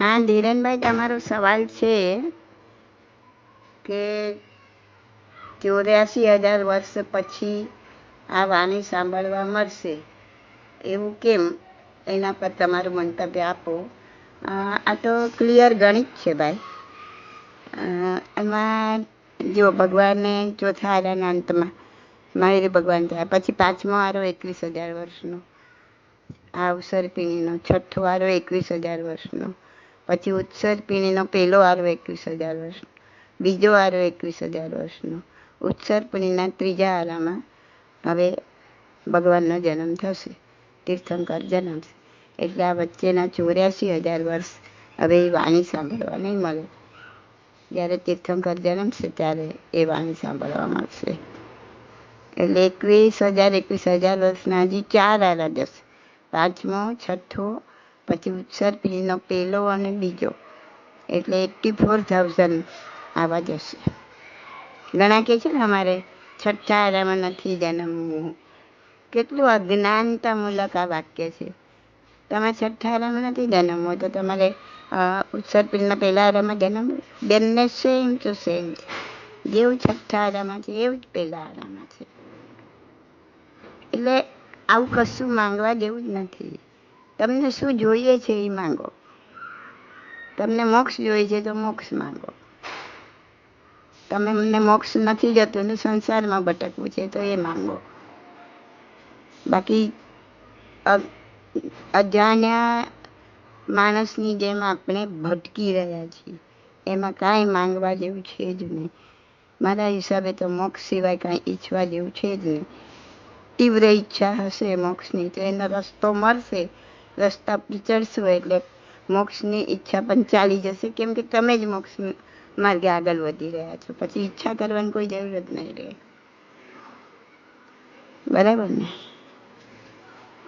હા, ધીરેનભાઈ, તમારો સવાલ છે કે ચોર્યાસી હજાર વર્ષ પછી આ વાણી સાંભળવા મળશે. એવું કેમ? એના પર તમારું મંતવ્ય આપો. આ તો ક્લિયર ગણિત છે ભાઈ. એમાં જો ભગવાને ચોથા આરાના અંતમાં મહાવીર ભગવાન થયા, પછી પાંચમો આરો એકવીસ હજાર વર્ષનો, આ અવસર પીણીનો છઠ્ઠો આરો એકવીસ હજાર વર્ષનો. પછી ઉત્સર પીણીનો પહેલો આરો એકવીસ હજાર વર્ષનો. બીજો આરો એકવીસ હજાર વર્ષનો. ઉત્સર પીણીના ત્રીજા આરામાં હવે ભગવાનનો જન્મ થશે, તીર્થંકર જન્મશે. એટલે આ વચ્ચેના ચોર્યાસી હજાર વર્ષ હવે એ વાણી સાંભળવા નહીં મળે. જ્યારે તીર્થંકર જન્મશે ત્યારે એ વાણી સાંભળવા મળશે. એટલે એકવીસ હજાર એકવીસ હજાર વર્ષના હજી ચાર આરા જશે પાંચમો, છઠ્ઠો પછી ઉત્સર પીઢીનો પહેલો અને બીજો. એટલે એટી ફોર થાઉઝન્ડ આવા જશે. ઘણા કહે છે ને અમારે છઠ્ઠા આરામાં નથી જન્મવું કેટલું અજ્ઞાનતામૂલક આ વાક્ય છે. તમે છઠ્ઠા આરામાં નથી જન્મવું તો તમારે અ, ઉત્સર પીઢીના પહેલા આરામાં જન્મ બંને સેમ ટુ સેમ છે. જેવું છઠ્ઠા આરામાં છે એવું જ પહેલા આરામાં છે. એટલે આવું કશું માંગવા જેવું જ નથી. તમને શું જોઈએ છે એ માંગો. તમને મોક્ષ જોઈએ છે તો મોક્ષ માંગો. તમને મોક્ષ નથી જતું સંસારમાં ભટકવું છે તો એ માંગો. બાકી અજાણ્યા માણસની જેમ આપણે ભટકી રહ્યા છીએ. એમાં કાંઈ માંગવા જેવું છે જ નહીં. મારા હિસાબે તો મોક્ષ સિવાય કાંઈ ઈચ્છવા જેવું છે જ નહીં. તીવ્ર ઈચ્છા હશે મોક્ષની તો એનો રસ્તો મળશે. રસ્તા પર ચડશો એટલે મોક્ષની ઈચ્છા પણ ચાલી જશે. કેમ કે તમે જ મોક્ષ માર્ગે આગળ વધી રહ્યા છો. પછી ઈચ્છા કરવાની કોઈ જરૂર જ નહીં રહે. બરાબર ને?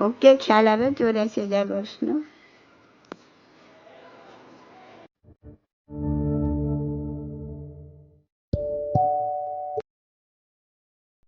ઓકે, ખ્યાલ આવે? ચોર્યાસી હજાર વર્ષનો?